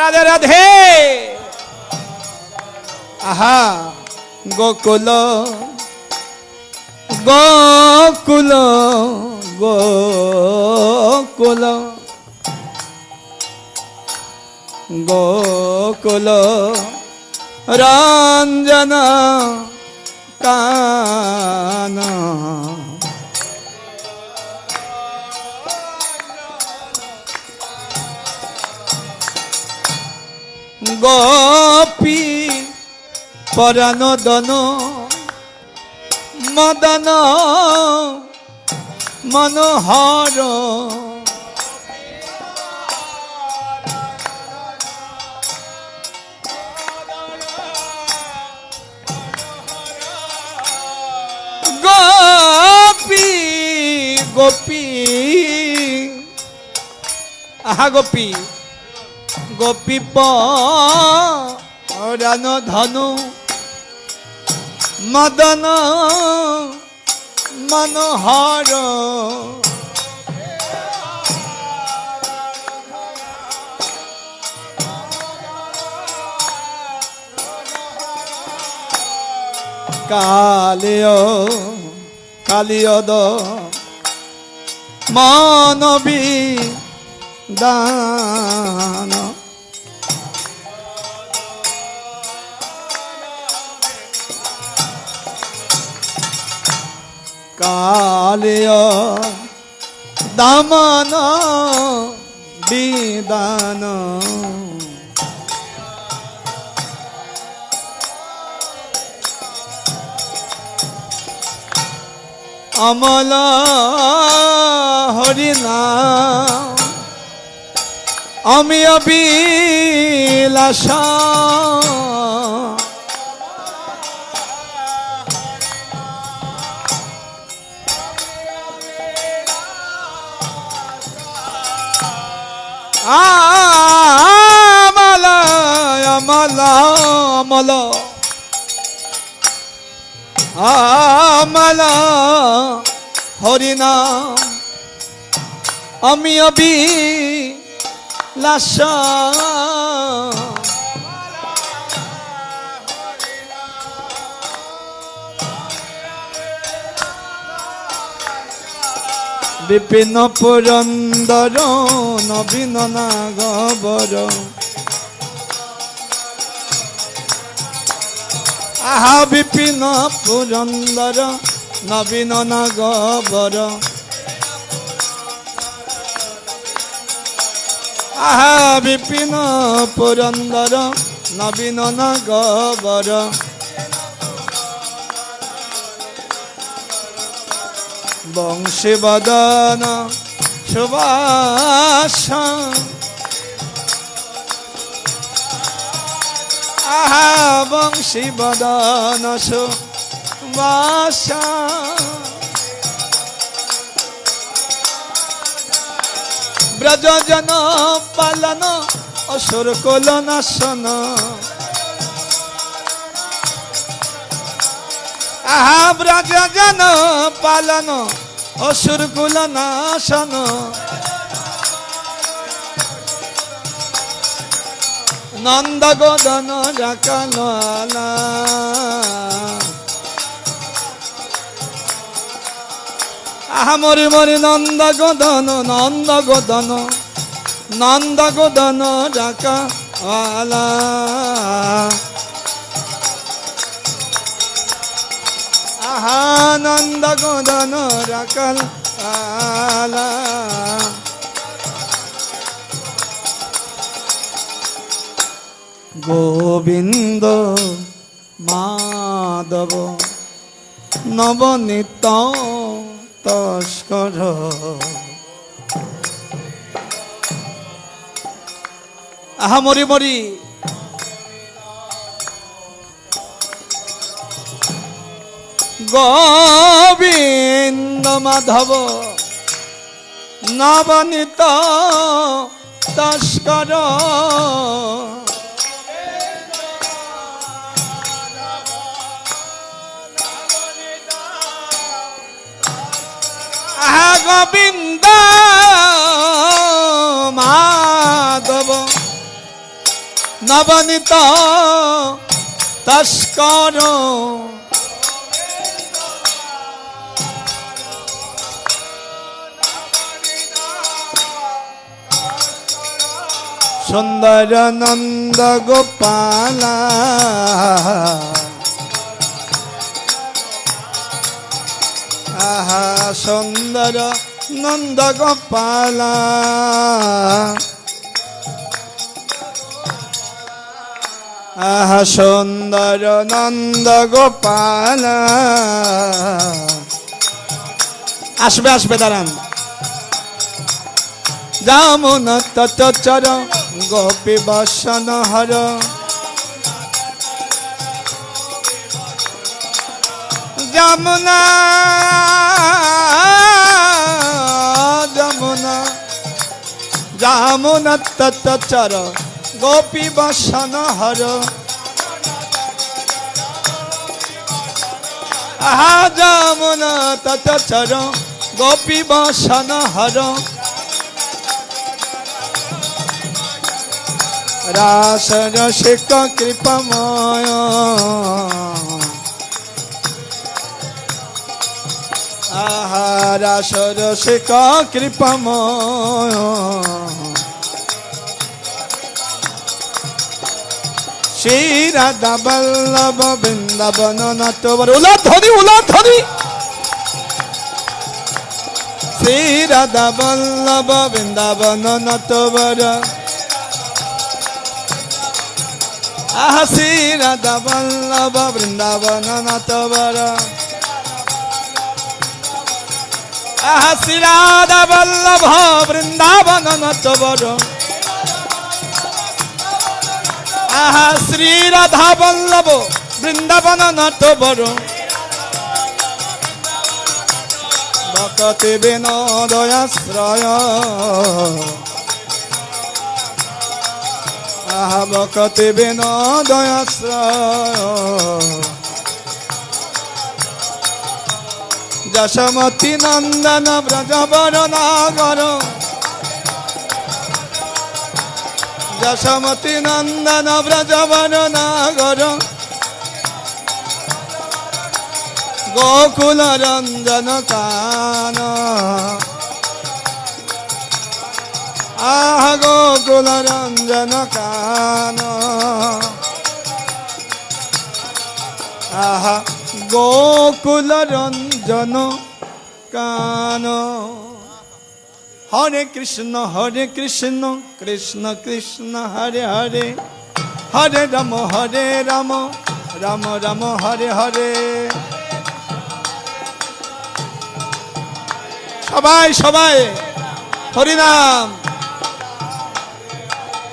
রাধে রাধে। আহা গোকুল গোকুল গোকুল গোকুল রঞ্জন কানা গোপী পরানদন মদন মনোহর। গোপী গোপী আহা গোপী। গোপী পরান ধনু মদন মনোহর। কালিয় কালিয়দ মানবী দান কালিয় দামন বিদান। অমল হরিনা আমি অবিলাসা। আমল আমল আমল আমল হরিনাম আমি অবি লাসা বিপিন পুরন্দর নবীন নাগবর। আহা বিপিন পুরন্দর নবীন নাগবর। আহা বিপিন পুরন্দর নবীন নাগবর। বংশী বদন সুবাস আহা বংশী বদন ব্রজ জন পালন অসুর কোল আহা ব্রজ জন, পালন, অসুর কুল নাশন নন্দ গোদন রাকালা আহা মরি মরি নন্দ গোদন নন্দ গোদন নন্দ গোদন রাকালা আহানন্দ গোদন রাকল আলা। গোবিন্দ মাধব নবনীত তস্কর। আহা মরি মরি গোবিন্দ মাধব নবনীত তস্কর আহা গোবিন্দ মাধব নবনীত তস্কর সুন্দর নন্দ গোপালা। আহা, সুন্দর নন্দ গোপালা। আহা, সুন্দর নন্দ গোপাল। আসবে আসবে, দাঁড়ান। যামন তচর গোপী বসন হর। যমুনা যমুনা, যামুন তচর গোপী বসন হর। আহা, যমুন তচর গোপী বসন হর। রাস রসিক কৃপময় আহা রাস রসিক কৃপময় শ্রী রাধা বল্লভ বৃন্দাবন নটবর উলাধ্বনি উলাধ্বনি শ্রী রাধা বল্লভ বৃন্দাবন নটবর রাধা বল্লভ বৃন্দাবন শ্রী রাধা বল্লভ বৃন্দাবন নটবর আহা শ্রী রাধা বল্লভ বৃন্দাবন নটবর ভকতি বিনোদয়াশ্রয় বিনোদয়াশ্রয় যশমতি নন্দন ব্রজবর নাগর। যশমতি নন্দন ব্রজবর নাগর। গোকুল রঞ্জন কান আহ গোকুল রঞ্জন কান। আহা গোকুল রঞ্জন কান। হরে কৃষ্ণ হরে কৃষ্ণ কৃষ্ণ কৃষ্ণ, হরে হরে। হরে রাম হরে রাম রাম রাম, হরে হরে। সবাই সবাই হরিনাম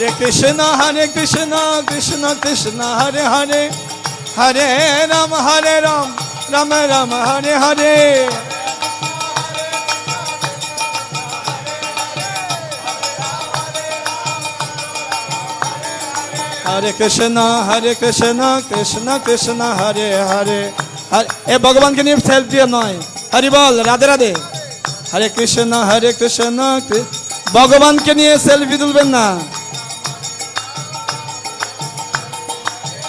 হরে কৃষ্ণ হরে কৃষ্ণ কৃষ্ণ কৃষ্ণ, হরে হরে। হরে রাম হরে রাম রাম রাম, হরে হরে। হরে কৃষ্ণ হরে কৃষ্ণ কৃষ্ণ কৃষ্ণ, হরে হরে। এ ভগবানকে নিয়ে সেলফি নয়। হরি বল, রাধে রাধে। হরে কৃষ্ণ হরে কৃষ্ণ ভগবানকে নিয়ে সেলফি তুলবেন না।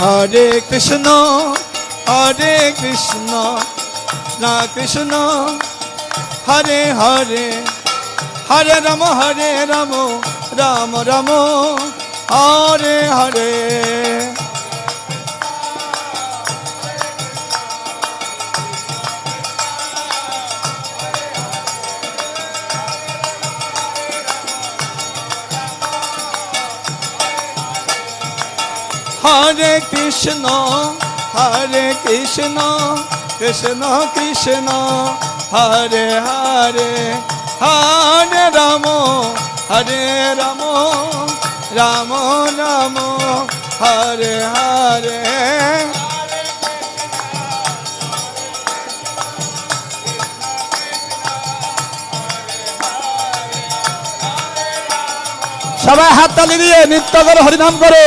হরে কৃষ্ণ হরে কৃষ্ণ না কৃষ্ণ। হরে হরে হরে রাম হরে রাম রাম রাম। হরে হরে। হরে কৃষ্ণ হরে কৃষ্ণ কৃষ্ণ কৃষ্ণ, হরে হরে হরে রাম হরে রাম রাম রাম, হরে হরে। সবাই হাত তালি দিয়ে নৃত্য করো হরিনাম করো।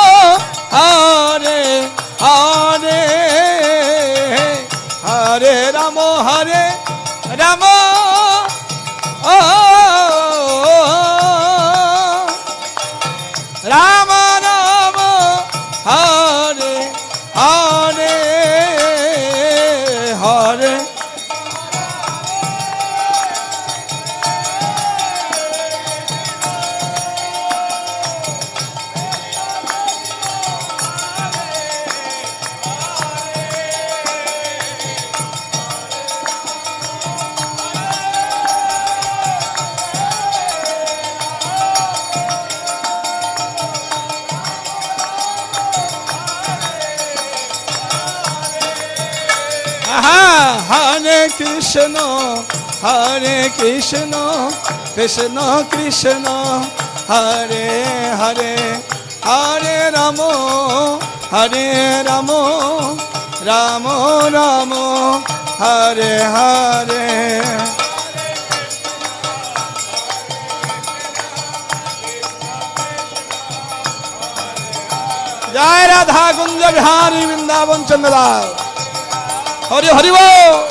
কৃষ্ণ, হরে কৃষ্ণ কৃষ্ণ কৃষ্ণ, হরে হরে হরে রাম হরে রাম রাম রাম, হরে হরে জয় রাধা কুঞ্জ বিহারী বৃন্দাবন চন্দ্রদাস হরি হরি বল।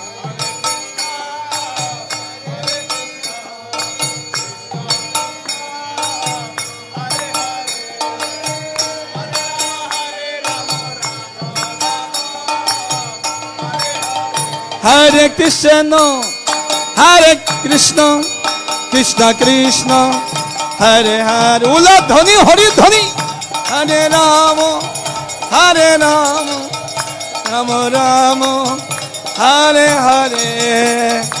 কৃষ্ণ, হরে কৃষ্ণ কৃষ্ণ কৃষ্ণ, হরে হরে উলা ধ্বনি, হরি ধ্বনি। হরে রাম হরে রাম রাম রাম, হরে হরে। Hare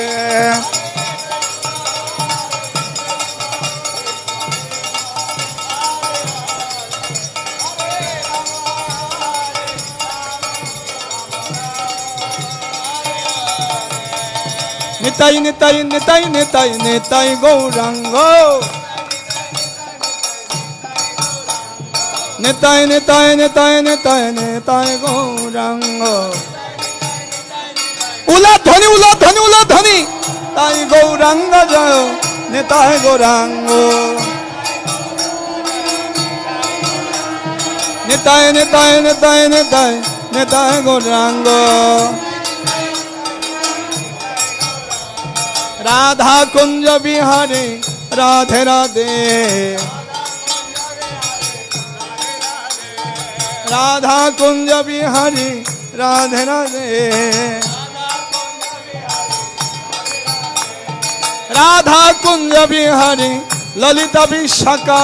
নিতাই নিতাই নিতাই নিতাই নিতাই গৌরাঙ্গ। নিতাই নিতাই নিতাই নিতাই নিতাই গৌরাঙ্গ। উলা ধ্বনি উলা ধ্বনি উলা ধ্বনি। তাই গৌরাঙ্গ জয় নিতাই গৌরাঙ্গ। নিতাই নিতাই নিতাই নিতাই নিতাই গৌরাঙ্গ। রাধা কুঞ্জ বিহারে, রাধে রাধে। রাধা কুঞ্জ বিহারে, রাধে রাধে। রাধা কুঞ্জ বিহারে, ললিতা বিশাখা।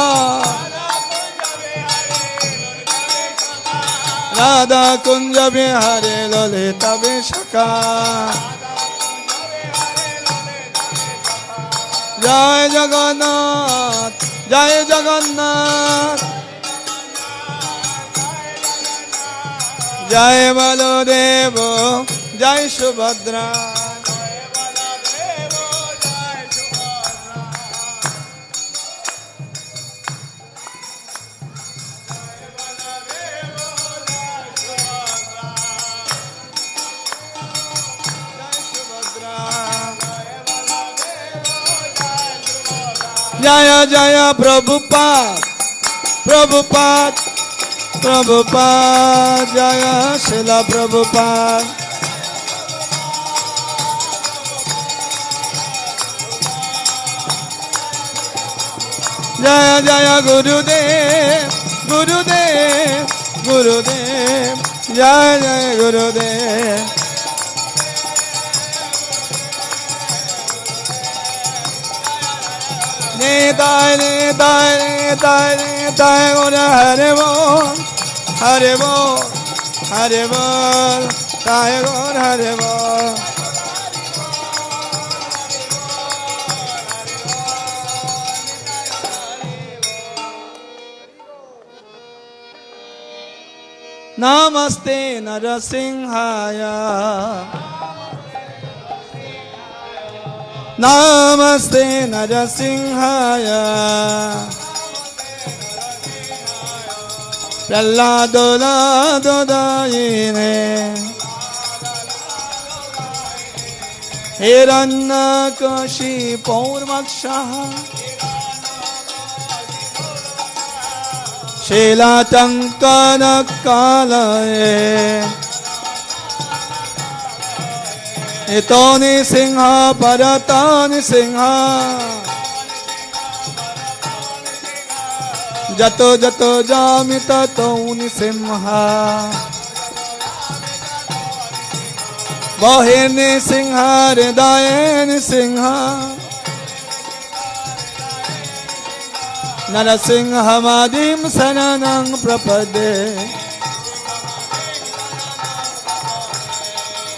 রাধা কুঞ্জ বিহারে, ললিতা বিশাখা। জয় জগন্নাথ জয় জগন্নাথ। জয় বলদেব জয় সুভদ্রা। জয় জয় প্রভুপাদ প্রভুপাদ প্রভুপাদ জয় শিল প্রভুপাদ জয় জয় গুরুদেব গুরুদেব গুরুদেব জয় জয় গুরুদেব तारे तारे तारे तारे गुण हरे बोल हरे बोल हरे बोल तारे गुण हरे बोल नमस्ते नरसिंहाय नमस्ते नरसिंहाय प्रह्लादोदायिने हिरण्यकशी पौर्मक्षः शिलाटङ्कनकालये इतो सिंह, परतानि सिंह। जतो जतो जामि ततो सिंह। बहिर्नि सिंह, हृदयनि सिंह। नरसिंहमादिं शरणं प्रपदे।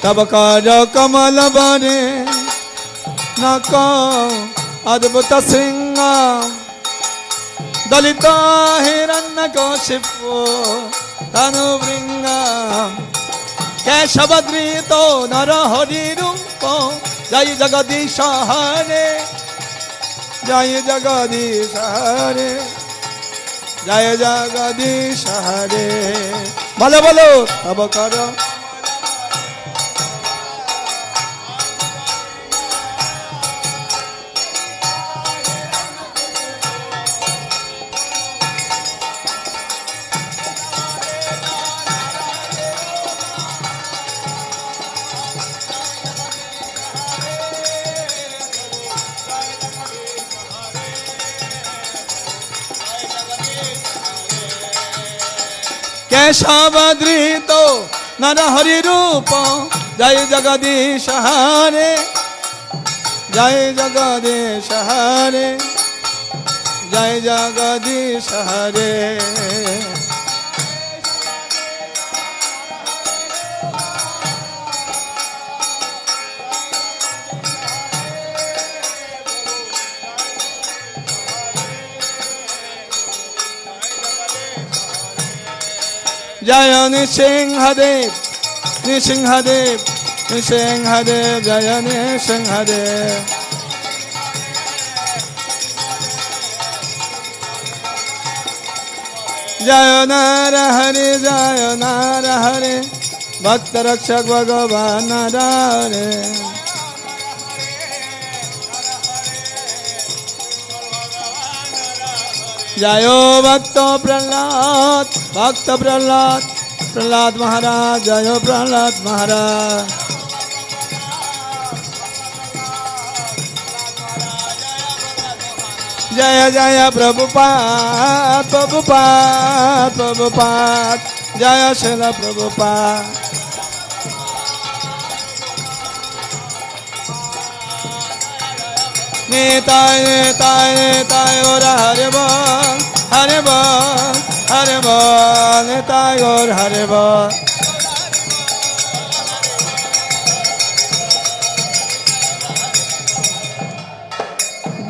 তব কর কমল বনে নক অদ্ভুত সিংহ দলিত হিরণ্য কশিপু তনু বৃঙ্গ কেশবদ্রীত নর হরি রূপ জয় জগদীশ হরে জয় জগদীশ হরে জয় জগদীশ হরে বলো বলো তব কর কেশবদ্রীত নর হরি রূপ। জয় জগদীশ হরে জয় জগদীশ হরে জয় জগদীশ হরে। জয় নৃসিংহদেব নৃসিংহদেব নৃসিংহদেব জয় নৃসিংহদেব জয় নার হরে, জয় নার হরে, ভক্ত রক্ষক ভগবান রে জয় ভক্ত প্রহ্লাদ ভক্ত প্রহ্লাদ প্রহ্লাদ মহারাজ জয় প্রহ্লাদ মহারাজ জয় জয় প্রভুপাত প্রভুপাত প্রভুপাত জয় শিল প্রভুপাত নেতায় নেতায় নেতায় ওরা হরে বল হরে বল হরে বল নেতায় ওর হরে বল।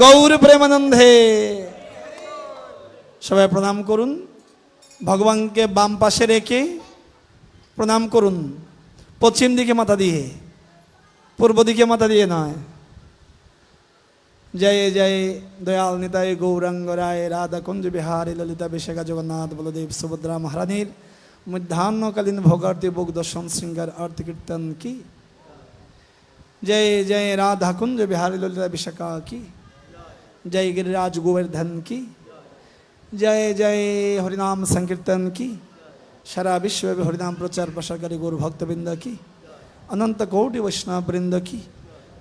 গৌর প্রেমানন্দে, সবাই প্রণাম করুন। ভগবানকে বাম পাশে রেখে প্রণাম করুন। পশ্চিম দিকে মাথা দিয়ে, পূর্ব দিকে মাথা দিয়ে নয়। জয় জয়, দয়াল নিতাই গৌরাঙ্গ রায় রাধা কুঞ্জ বিহারী, ললিতা বিশাখা, জগন্নাথ, বলদেব, সুভদ্রা মহারানীর মধ্যাহ্নকালীন ভোগার্তি বুক দর্শন সিংহার অর্থ কীর্তন কি? জয় জয় রাধা কুঞ্জ বিহারী, ললিতা বিশাখা কি? জয়, গিরিরাজ গোবর্ধন কি? জয় জয়, হরিনাম সংকীর্তন কি? সারা বিশ্বব্যাপী হরিনাম প্রচার প্রসারকারী গুরু ভক্তবৃন্দ কি? অনন্ত কৌটি বৈষ্ণব বৃন্দ কি?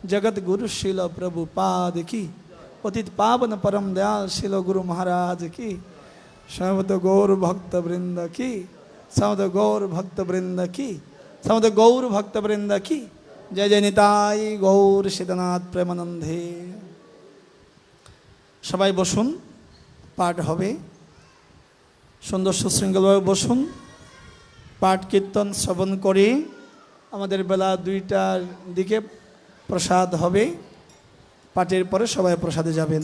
જગતગુરુ શિલ પ્રભુપાદ કી પતિત પાવન પરમ દયાલ શિલ ગુરુ મહારાજ કી સૌદ ગૌર ભક્તવૃંદ કી સૌદ ગૌર ભક્તવૃંદ কি સૌદ গৌর ભક્તવૃંદ કી জয় জয় নিতাই গৌর সীতানাথ প্রেমানন্দে সবাই বসুন, পাঠ হবে। সুন্দর সুশৃঙ্খলভাবে বসুন, পাঠ কীর্তন শ্রবণ করে আমাদের বেলা দুইটার দিকে প্রসাদ হবে। পাঠের পরে সবাই প্রসাদে যাবেন।